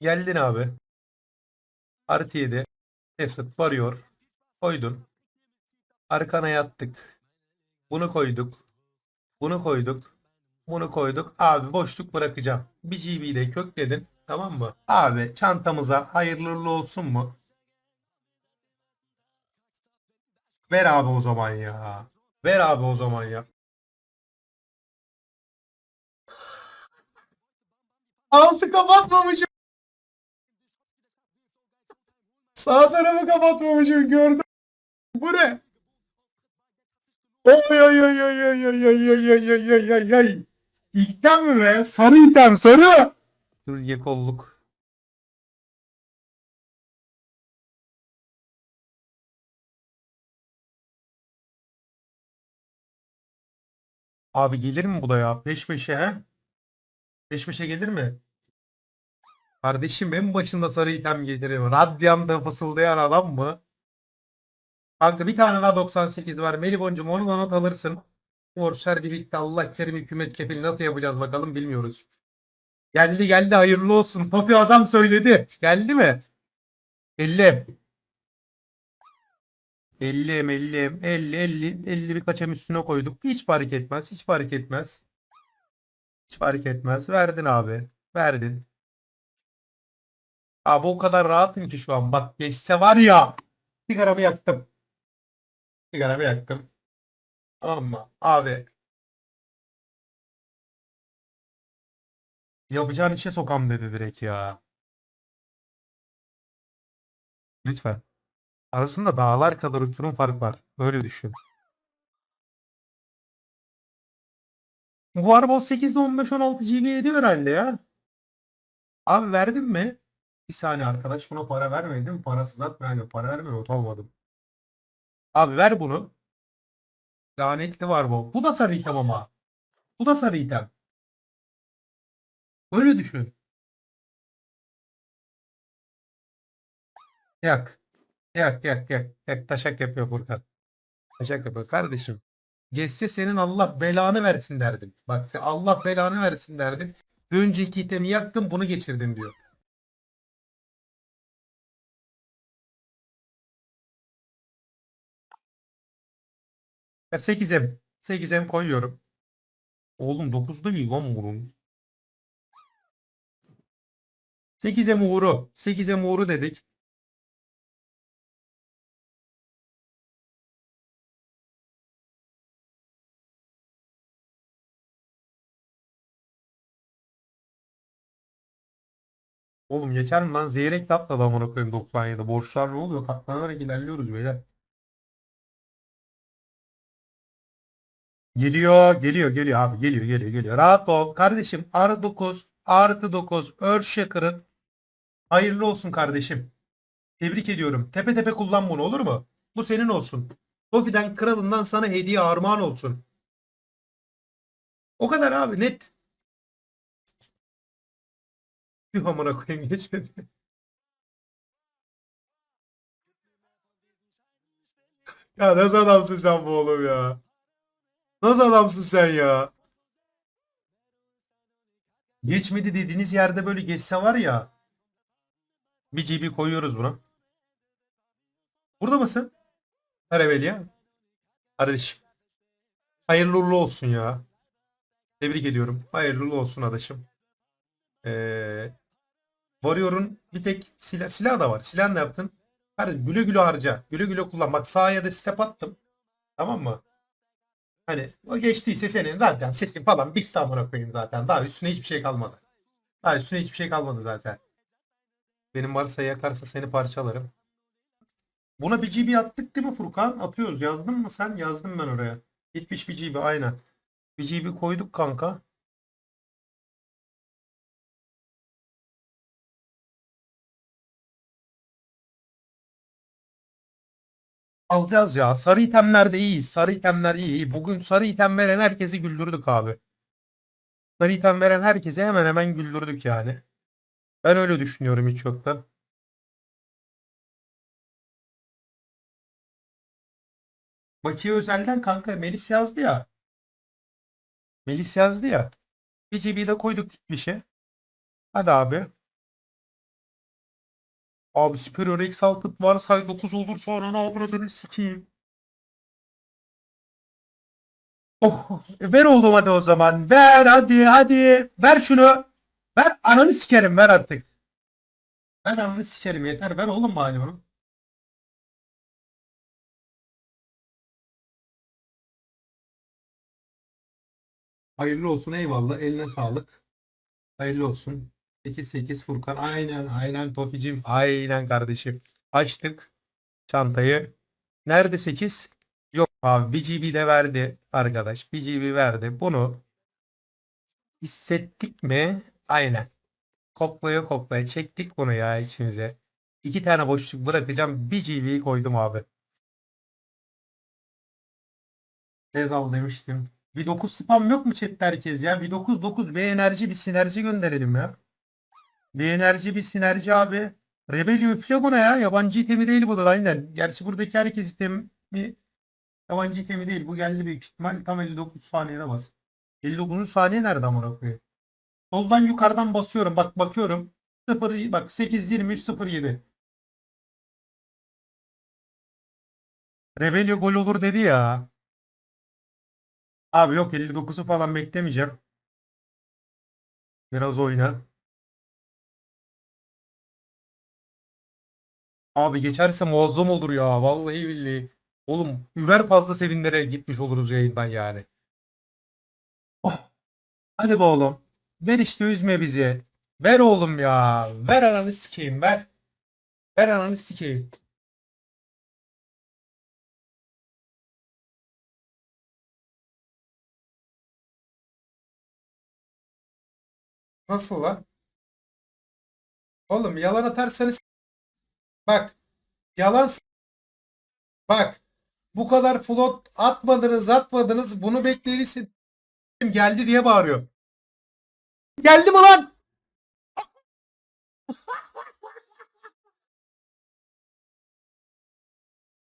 Geldin abi. Artı 7. Esat varıyor. Koydun. Arkana yattık. Bunu koyduk. Bunu koyduk. Bunu koyduk. Abi boşluk bırakacağım. Bir GB de kökledin. Tamam mı? Abi çantamıza hayırlı olsun mu? Ver abi o zaman ya. Ver abi o zaman ya. Altı kapatmamışım. Sağ tarafı kapatmamışım gördüm. Bu ne? Oy oy oy oy oy oy oy oy oy oy oy oy oy. İlkten mi be? Sarı item sarı. Dur ye kolluk. Abi gelir mi bu da ya? Peş peşe he? Peş peşe gelir mi? Kardeşim en başında sarı item gelirim. Radyanta fısıldayan adam mı? Kanka bir tane daha 98 var. Meliboncuğum onu not alırsın. Borçlar birlikte Allah kerim hükümet kefil nasıl yapacağız bakalım bilmiyoruz. Geldi geldi hayırlı olsun. Topi adam söyledi. Geldi mi? 50. 50 50 50 50 50 bir kaçam üstüne koyduk. Hiç fark etmez. Hiç fark etmez. Hiç fark etmez. Verdin abi. Verdin. Abi o kadar rahatım ki şu an. Bak geçse var ya. Sigaramı yaktım. Sigaramı yaktım. Mı? Abi. Yapacağın işe sokam dedi direkt ya. Lütfen. Arasında dağlar kadar uçurum fark var. Böyle düşün. Bu araba 8'de 15-16 GB ediyor herhalde ya. Abi verdin mi? Bir saniye arkadaş buna para vermedim. Parasız atmayalım. Para verme not almadım. Abi ver bunu. Lanetli var bu. Bu da sarı item ama. Bu da sarı item. Böyle düşün. Yak. Yak yak yak. Yak taşak yapıyor Furkan. Taşak yapıyor. Kardeşim. Geçse senin Allah belanı versin derdim. Bak Allah belanı versin derdim. Önceki itemi yaktım bunu geçirdim diyor. Ya 8'e 8'e koyuyorum. Oğlum 9'da değil lan bunun. 8'e uğru. 8'e uğru dedik. Oğlum geçer mi lan? Zeyrek de atladı amına koyayım 97. Borçlar ne oluyor? Katlanarak ilerliyoruz beyler. Geliyor, geliyor, geliyor abi. Geliyor, geliyor, geliyor. Rahat ol. Kardeşim artı 9, artı 9, Earthshaker'ın hayırlı olsun kardeşim. Tebrik ediyorum. Tepe tepe kullan bunu olur mu? Bu senin olsun. Tofi'den kralından sana hediye armağan olsun. O kadar abi net. Yuh amına koyayım geçmedi. Ya nasıl adamsın sen bu oğlum ya? Nasıl adamsın sen ya? Geçmedi dediğiniz yerde böyle geçse var ya. Bir GB koyuyoruz buna. Burada mısın? Arabelia. Kardeşim. Hayırlı uğurlu olsun ya. Tebrik ediyorum. Hayırlı uğurlu olsun adaşım. Ee, Warrior'un bir tek silah, silah da var. Silah ne yaptın? Hadi güle güle harca. Güle güle kullan. Bak sağa ya da step attım. Tamam mı? Hani o geçtiyse senin zaten sesin falan bir amına koyayım zaten. Daha üstüne hiçbir şey kalmadı. Daha üstüne hiçbir şey kalmadı zaten. Benim varsa yakarsa seni parçalarım. Buna bir GB attık değil mi Furkan? Atıyoruz. Yazdın mı sen? Yazdım ben oraya. Gitmiş bir GB aynen. Bir GB koyduk kanka. Alacağız ya. Sarı itemler de iyi. Sarı itemler iyi. Bugün sarı item veren herkesi güldürdük abi. Sarı item veren herkese hemen hemen güldürdük yani. Ben öyle düşünüyorum hiç yoktan. Bakiye Özel'den kanka Melis yazdı ya. Melis yazdı ya. Bir GB'de koyduk bir şey. Hadi abi. Abi Superior Exalted varsa 9 olur sonra ne avradını sikeyim. Oh, ver oğlum hadi o zaman. Ver hadi hadi. Ver şunu. Ver ananı sikerim ver artık. Ver ananı sikerim yeter. Ver oğlum bari bunu. Hayırlı olsun eyvallah. Eline sağlık. Hayırlı olsun. 8-8 Furkan. Aynen aynen Toficim. Aynen kardeşim. Açtık çantayı. Nerede 8? Yok abi BGB de verdi arkadaş. BGB verdi. Bunu hissettik mi? Aynen. Koklaya koklaya çektik bunu ya içimize. İki tane boşluk bırakacağım. BGB'yi koydum abi. Rezal demiştim. Bir 9 spam yok mu chatte herkes ya? Bir 9 9 bir enerji bir sinerji gönderelim ya. Bir enerji bir sinerji abi. Rebellion üfle buna ya. Yabancı itemi değil bu da aynen. Gerçi buradaki herkes itemi yabancı itemi değil. Bu geldi büyük ihtimal tam 59 saniyede bas. 59. saniye nerede amına koyayım? Soldan yukarıdan basıyorum. Bak bakıyorum. 0 bak 8 23 07. Rebellion gol olur dedi ya. Abi yok 59'u falan beklemeyeceğim. Biraz oyna. Abi geçerse muazzam olur ya. Vallahi billahi. Oğlum üver fazla sevinlere gitmiş oluruz yayından yani. Oh. Hadi be oğlum. Ver işte üzme bizi. Ver oğlum ya. Ver ananı sikeyim ver. Ver ananı sikeyim. Nasıl lan? Oğlum yalan atarsanız bak yalan bak bu kadar float atmadınız atmadınız bunu bekledisin geldi diye bağırıyor. Geldi mi lan?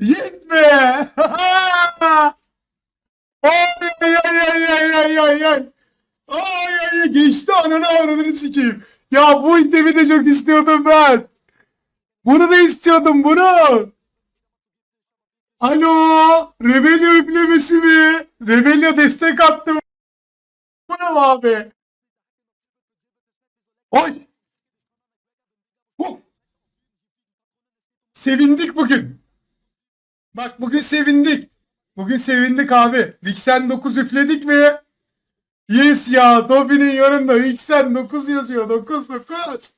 Yetme! Ay ay ay ay ay ay. Ay ay ay geçti ananı avradını sikeyim. Ya bu itemi de çok istiyordum ben. Bunu da istiyordum bunu. Alo, Rebellion üflemesi mi? Rebellion destek attı mı? Bu ne abi? Oy. Hu. Sevindik bugün. Bak bugün sevindik. Bugün sevindik abi. Vixen 9 üfledik mi? Yes ya. Tobi'nin yanında Vixen 9 yazıyor. 9 9.